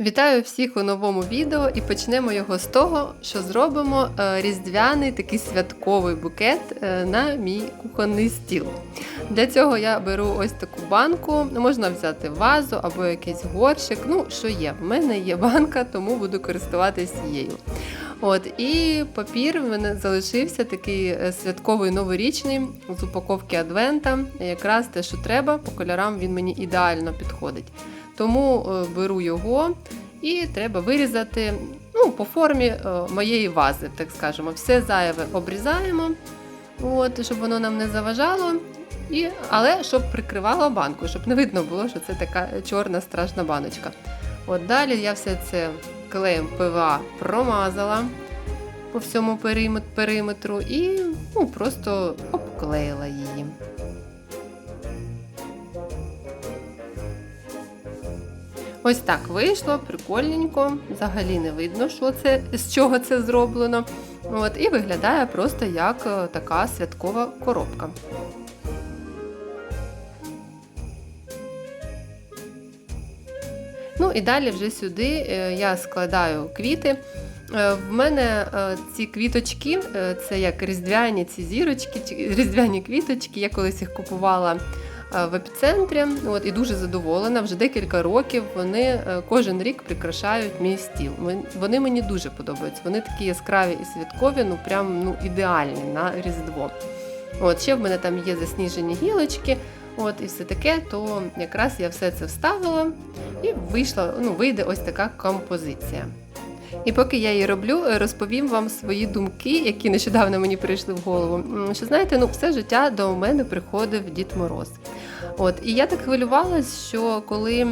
Вітаю всіх у новому відео і почнемо його з того, що зробимо е, різдвяний такий святковий букет е, на мій кухонний стіл. Для цього я беру ось таку банку, можна взяти вазу або якийсь горщик. Ну, що є, в мене є банка, тому буду користуватися її. От, і папір в мене залишився такий е, святковий новорічний з упаковки Адвента. Якраз те, що треба, по кольорам він мені ідеально підходить. Тому е, беру його і треба вирізати ну, по формі е, моєї вази, так скажемо. Все зайве обрізаємо, от, щоб воно нам не заважало. І, але щоб прикривало банку, щоб не видно було, що це така чорна страшна баночка. От далі я все це клеєм ПВА промазала по всьому периметру і ну, просто обклеїла її. Ось так вийшло, прикольненько. Взагалі не видно, що це, з чого це зроблено. От, і виглядає просто як е, така святкова коробка. Ну і далі вже сюди е, я складаю квіти. Е, В мене е, ці квіточки, це як різдвяні ці зірочки, різдвяні квіточки. Я колись їх купувала в епіцентрі. От, і дуже задоволена. Вже декілька років вони кожен рік прикрашають мій стіл. Вони мені дуже подобаються. Вони такі яскраві і святкові, ну прям ну, ідеальні на Різдво. От, ще в мене там є засніжені гілочки. От, і все таке, то якраз я все це вставила і вийшла, ну, вийде ось така композиція. І поки я її роблю, розповім вам свої думки, які нещодавно мені прийшли в голову. Що знаєте, ну все життя до мене приходив Дід Мороз. От, і я так хвилювалась, що коли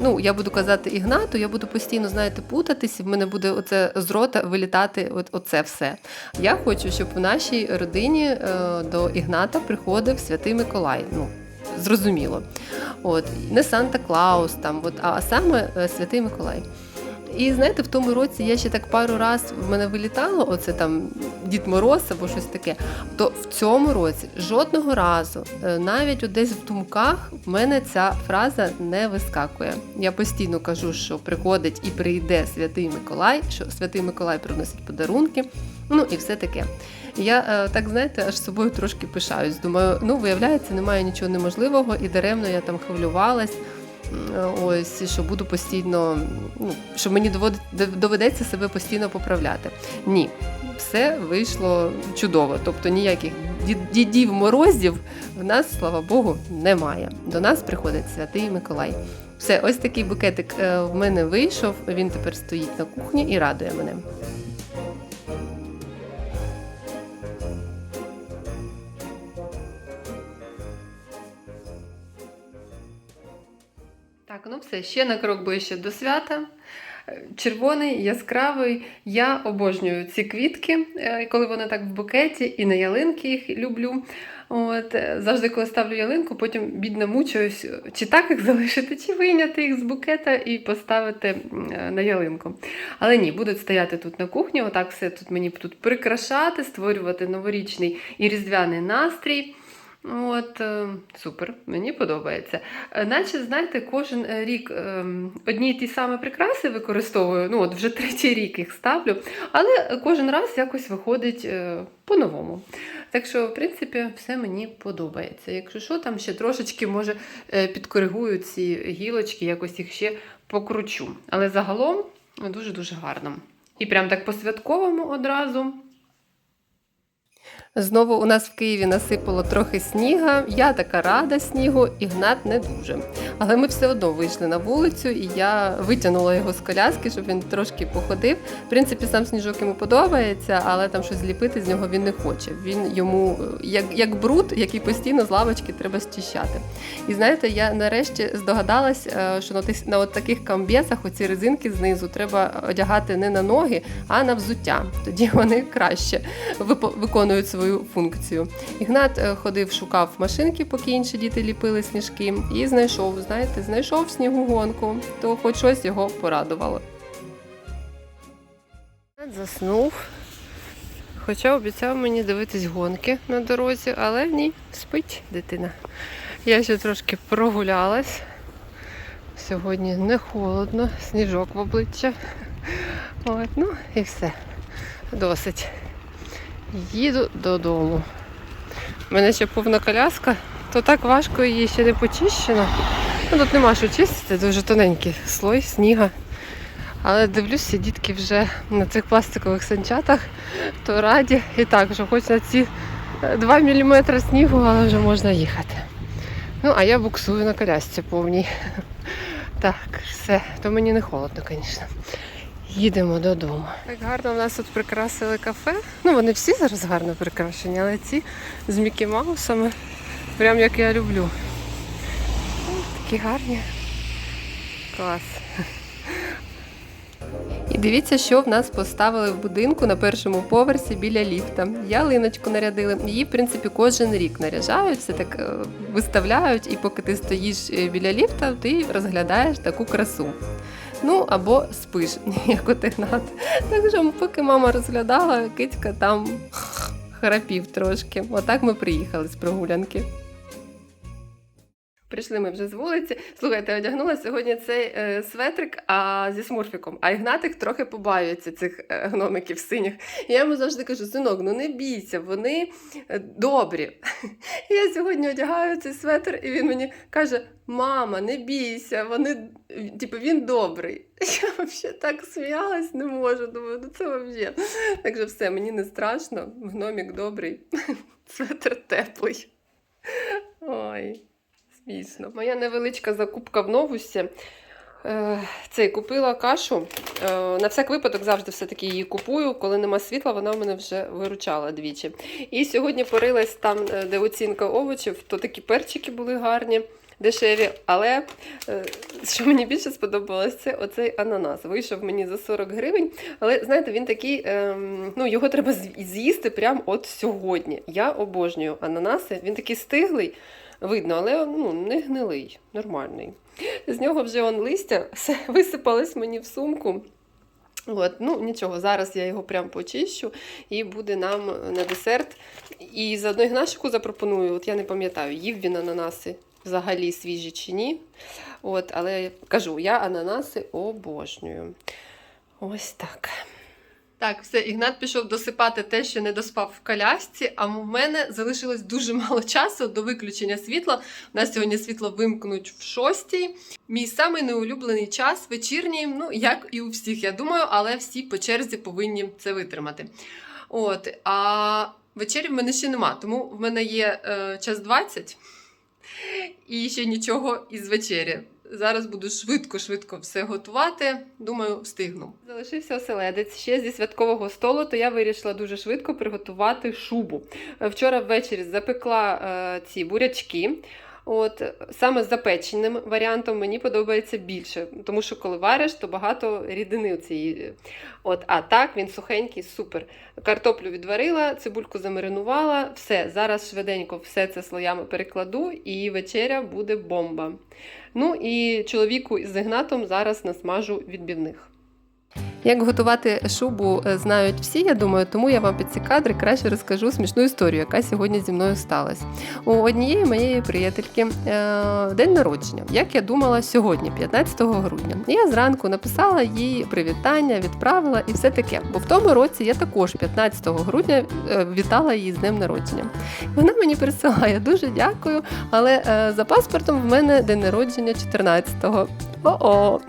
ну, я буду казати Ігнату, я буду постійно, знаєте, путатись, в мене буде оце з рота вилітати от, оце все. Я хочу, щоб в нашій родині е, до Ігната приходив Святий Миколай. Ну, зрозуміло. От, не Санта Клаус, там, от, а саме е, Святий Миколай. І знаєте, в тому році я ще так пару раз в мене вилітало, оце там Дід Мороз або щось таке. То в цьому році жодного разу, е, навіть десь в думках, в мене ця фраза не вискакує. Я постійно кажу, що приходить і прийде Святий Миколай, що Святий Миколай приносить подарунки. Ну і все таке. Я е, так знаєте, аж собою трошки пишаюсь. Думаю, ну виявляється, немає нічого неможливого, і даремно я там хвилювалась. М, Ось що буду постійно, ну що мені доведеться себе постійно поправляти. Ні, все вийшло чудово. Тобто ніяких дідів морозів в нас, слава Богу, немає. До нас приходить святий Миколай. Все, ось такий букетик е, в мене вийшов. Він тепер стоїть на кухні і радує мене. Все, ще на крок ближче до свята. Червоний, яскравий. Я обожнюю ці квітки, е, коли вони так в букеті, і на ялинки їх люблю. От, е, завжди, коли ставлю ялинку, потім бідно мучуюсь, чи так їх залишити, чи вийняти їх з букета і поставити е, на ялинку. Але ні, будуть стояти тут на кухні, отак все тут мені тут прикрашати, створювати новорічний і різдвяний настрій. От, е, супер, мені подобається. Е, Наче, знаєте, кожен е, рік одні й ті самі прикраси використовую, ну от вже третій рік їх ставлю, але кожен раз якось виходить по-новому. Так що, в принципі, все мені подобається. Якщо що, там ще трошечки, може, підкоригую ці гілочки, якось їх ще покручу. Але загалом дуже-дуже гарно. І прям так по-святковому одразу. Знову у нас в Києві насипало трохи сніга. Я така рада снігу, Ігнат не дуже. Але ми все одно вийшли на вулицю, і я витягнула його з коляски, щоб він трошки походив. В принципі, сам сніжок йому подобається, але там щось зліпити з нього він не хоче. Він йому як, як бруд, який постійно з лавочки треба зчищати. І знаєте, я нарешті здогадалась, е, що на, тис- на от таких камбєсах оці резинки знизу треба одягати не на ноги, а на взуття. Тоді вони краще виконують свою функцію. Ігнат е, ходив, шукав машинки, поки інші діти ліпили сніжки, і знайшов, знаєте, знайшов снігогонку, то хоч щось його порадувало. Ігнат Заснув. Хоча обіцяв мені дивитись гонки на дорозі, але ні, спить дитина. Я ще трошки прогулялась. Сьогодні не холодно, сніжок в обличчя. От, ну і все. Досить. Їду додому. У мене ще повна коляска, то так важко її ще не почищено. Ну, тут нема що чистити, дуже тоненький слой сніга. Але дивлюся, дітки вже на цих пластикових санчатах, то раді і так, що хоч на ці 2 мм снігу, але вже можна їхати. Ну, а я буксую на колясці повній. Так, все, то мені не холодно, звісно. Їдемо додому. Так гарно в нас тут прикрасили кафе. Ну, вони всі зараз гарно прикрашені, але ці з Мікі Маусами, прям як я люблю. Такі гарні. Клас. І дивіться, що в нас поставили в будинку на першому поверсі біля ліфта. Ялиночку нарядили. Її, в принципі, кожен рік наряжають, так е, виставляють, і поки ти стоїш е, біля ліфта, ти розглядаєш таку красу. Ну або спиш, як от Ігнат. Так що, поки мама розглядала, китька там храпів трошки. Отак ми приїхали з прогулянки. Прийшли ми вже з вулиці. Слухайте, одягнула сьогодні цей е, светрик а, зі смурфіком, а Ігнатик трохи побаюється цих е, гномиків синіх. Я йому завжди кажу: синок, ну не бійся, вони е, добрі. Я сьогодні одягаю цей светр, і він мені каже: Мама, не бійся, вони типу, він добрий. Я взагалі так сміялась, не можу. Думаю, ну це взагалі. Так що все, мені не страшно, гномик добрий, светр теплий. Ой. Смішно. Моя невеличка закупка в новусі. Е, Цей купила кашу. Е, На всяк випадок завжди все-таки її купую. Коли нема світла, вона в мене вже виручала двічі. І сьогодні порилась там, е, де оцінка овочів, то такі перчики були гарні, дешеві. Але що мені більше сподобалось, це оцей ананас. Вийшов мені за 40 гривень. Але знаєте, він такий, ем, ну його треба з'їсти прямо от сьогодні. Я обожнюю ананаси. Він такий стиглий. Видно, але ну, не гнилий, нормальний. З нього вже он листя все висипалось мені в сумку. От, ну нічого, зараз я його прям почищу і буде нам на десерт. І заодно Ігнашику запропоную, от я не пам'ятаю, їв він ананаси взагалі свіжі чи ні. От, але кажу, я ананаси обожнюю. Ось так. Так, все, Ігнат пішов досипати те, що не доспав в колясці, а в мене залишилось дуже мало часу до виключення світла. У нас сьогодні світло вимкнуть в шостій. Мій самий неулюблений час вечірній, ну як і у всіх, я думаю, але всі по черзі повинні це витримати. От, а вечері в мене ще нема, тому в мене є е, час 20 і ще нічого із вечері. Зараз буду швидко-швидко все готувати. Думаю, встигну. Залишився оселедець ще зі святкового столу, то я вирішила дуже швидко приготувати шубу. Е, Вчора ввечері запекла е, ці бурячки. От саме запеченим варіантом мені подобається більше, тому що коли вариш, то багато рідини у цієї. От, а так він сухенький, супер. Картоплю відварила, цибульку замаринувала. Все, зараз швиденько все це слоями перекладу, і вечеря буде бомба. Ну і чоловіку із Ігнатом зараз насмажу відбівних. Як готувати шубу е, знають всі, я думаю, тому я вам під ці кадри краще розкажу смішну історію, яка сьогодні зі мною сталася. У однієї моєї приятельки е, день народження, як я думала, сьогодні, 15 грудня. Я зранку написала їй привітання, відправила і все таке. Бо в тому році я також 15 грудня е, вітала її з днем народження. Вона мені присилає дуже дякую, але за паспортом в мене день народження 14-го. О-о!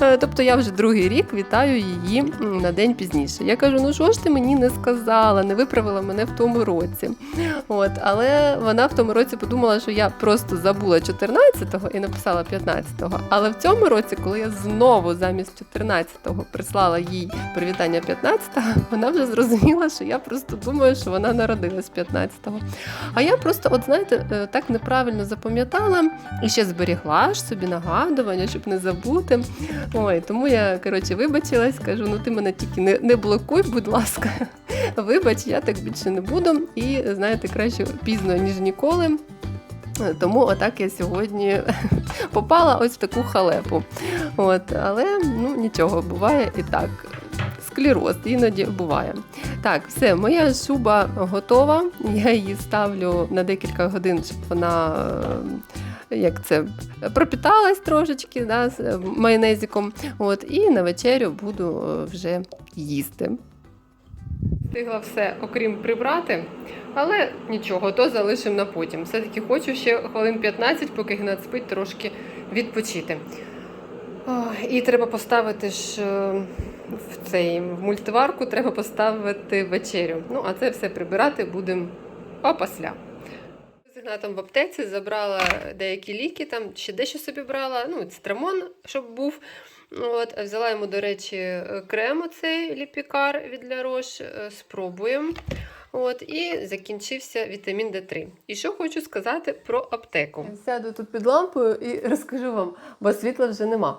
Е, Тобто я вже другий рік вітаю її на день пізніше. Я кажу: ну що ж ти мені не сказала, не виправила мене в тому році. От, але вона в тому році подумала, що я просто забула 14-го і написала 15-го. Але в цьому році, коли я знову замість 14-го прислала їй привітання 15-го, вона вже зрозуміла, що я просто думаю, що вона народилась 15-го. А я просто, от знаєте, е, так неправильно запам'ятала і ще зберігла ж собі нагадування, щоб не забути. Ой, тому я коротше вибачилась, кажу, ну ти мене тільки не, не блокуй, будь ласка. Вибач, я так більше не буду. І знаєте, краще пізно, ніж ніколи. Тому отак я сьогодні попала ось в таку халепу. От, але ну нічого, буває і так. Склероз іноді буває. Так, все, моя шуба готова. Я її ставлю на декілька годин, щоб вона як це пропіталась трошечки да, е, майонезиком. От, і на вечерю буду е, вже їсти. Встигла все, окрім прибрати, але нічого, то залишимо на потім. Все-таки хочу ще хвилин 15, поки Гнат спить, трошки відпочити. І треба поставити ж е, в цей в мультиварку, треба поставити вечерю. Ну, а це все прибирати будемо опасля. З Ігнатом в аптеці забрала деякі ліки, там ще дещо собі брала, ну, цитрамон, щоб був. От, взяла йому, до речі, крем оцей ліпікар від для Рош, е, спробуємо. От, і закінчився вітамін Д3. І що хочу сказати про аптеку. Сяду тут під лампою і розкажу вам, бо світла вже нема.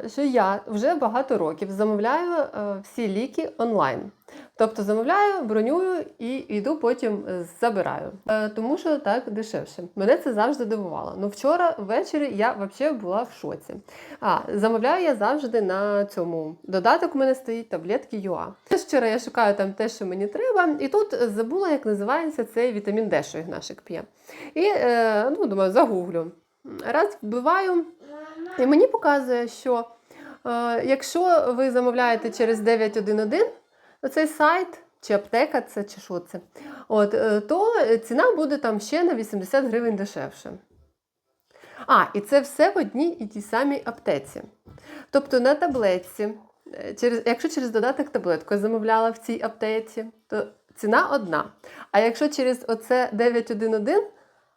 Е, що я вже багато років замовляю е, всі ліки онлайн. Тобто замовляю, бронюю і йду потім е, забираю. Е, тому що так дешевше. Мене це завжди дивувало. Ну вчора ввечері я взагалі була в шоці. А замовляю я завжди на цьому додаток. У мене стоїть таблетки ЮА. Вчора я шукаю там те, що мені треба, і тут забула, як називається цей вітамін Д, що Ігнашик п'є. І е, ну, думаю, загуглю. Раз вбиваю, і мені показує, що якщо ви замовляєте через 911, цей сайт чи аптека, це чи що це, от, е, то ціна буде там ще на 80 гривень дешевше. А, і це все в одній і тій самій аптеці. Тобто на таблетці, е, через, якщо через додаток таблетку я замовляла в цій аптеці, то ціна одна. А якщо через оце 911,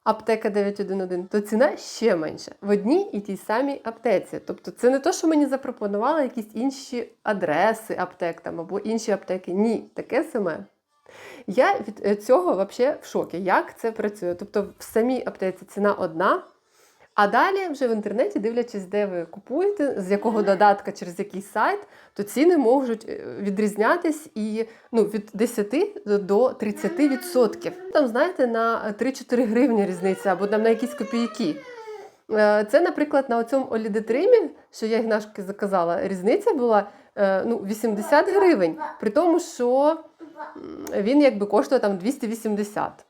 аптека 911, то ціна ще менша в одній і тій самій аптеці. Тобто це не то, що мені запропонували якісь інші адреси аптек там, або інші аптеки. Ні, таке саме. Я від е, цього взагалі в шокі, як це працює. Тобто в самій аптеці ціна одна, а далі вже в інтернеті, дивлячись, де ви купуєте, з якого додатка, через який сайт, то ціни можуть е, відрізнятись і ну, від 10 до 30%. Там, знаєте, на 3-4 гривні різниця або там на якісь копійки. Е, Це, наприклад, на цьому олідетримі, що я Ігнашки заказала, різниця була е, ну, 80 гривень, при тому, що він якби коштує там 280.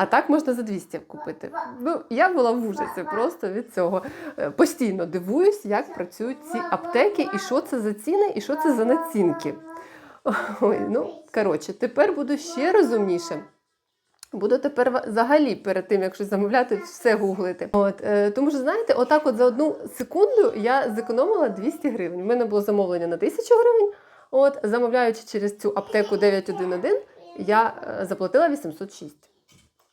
А так можна за 200 купити. Ну, я була в ужасі просто від цього. Е, Постійно дивуюсь, як працюють ці аптеки, і що це за ціни, і що це за націнки. Ой, ну, коротше, тепер буду ще розумніше. Буду тепер взагалі перед тим, як щось замовляти, все гуглити. От, е, тому що, знаєте, отак от за одну секунду я зекономила 200 гривень. У мене було замовлення на 1000 гривень. От, замовляючи через цю аптеку 911, я е, заплатила 806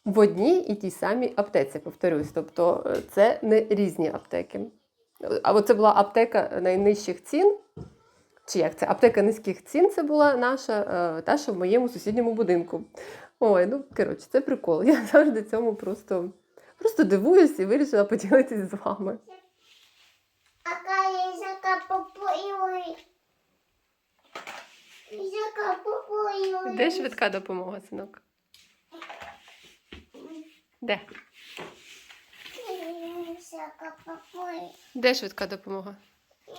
в одній і тій самій аптеці, повторюсь. Тобто е, це не різні аптеки. А от це була аптека найнижчих цін. Чи як це? Аптека низьких цін це була наша, е, та, що в моєму сусідньому будинку. Ой, ну коротше, це прикол. Я завжди цьому просто, просто дивуюсь і вирішила поділитися з вами. Де швидка допомога, синок? Де? Де швидка допомога?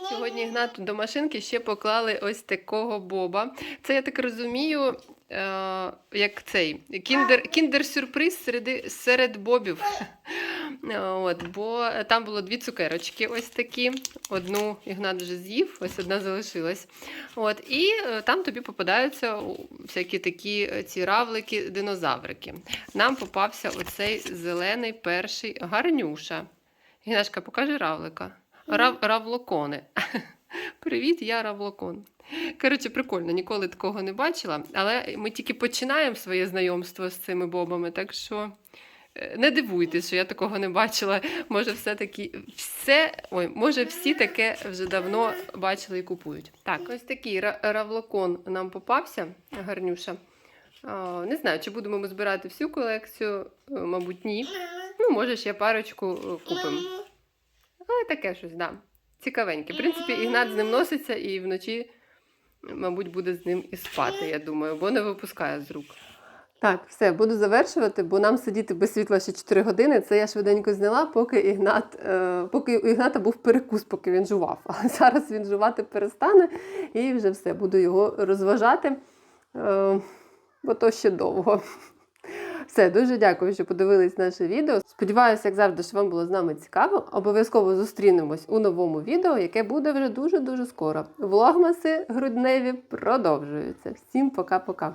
Сьогодні Ігнату до машинки ще поклали ось такого боба. Це я так розумію, е, як цей кіндер, кіндер-сюрприз серед, серед бобів. От, бо там було дві цукерочки, ось такі. Одну Ігнат вже з'їв, ось одна залишилась. От, і е, там тобі попадаються всякі такі е, ці равлики, динозаврики. Нам попався оцей зелений перший гарнюша. Гінашка, покажи равлика. Рав, равлокони. Привіт, я равлокон. Коротше, прикольно, ніколи такого не бачила, але ми тільки починаємо своє знайомство з цими бобами, так що не дивуйтесь, що я такого не бачила. Може, все-таки все, ой, може, всі таке вже давно бачили і купують. Так, ось такий равлокон нам попався, гарнюша. Не знаю, чи будемо ми збирати всю колекцію, Е, мабуть, ні. Ну, може, ще парочку е, купимо. Але таке щось, да. Цікавеньке. В принципі, Ігнат з ним носиться і вночі, мабуть, буде з ним і спати, я думаю, бо не випускає з рук. Так, все, буду завершувати, бо нам сидіти без світла ще 4 години. Це я швиденько зняла, поки Ігнат, е, поки у Ігната був перекус, поки він жував. А зараз він жувати перестане і вже все, буду його розважати, е, бо то ще довго. Все, дуже дякую, що подивились наше відео. Сподіваюся, як завжди, що вам було з нами цікаво. Обов'язково зустрінемось у новому відео, яке буде вже дуже дуже скоро. Влогмаси грудневі продовжуються. Всім пока-пока.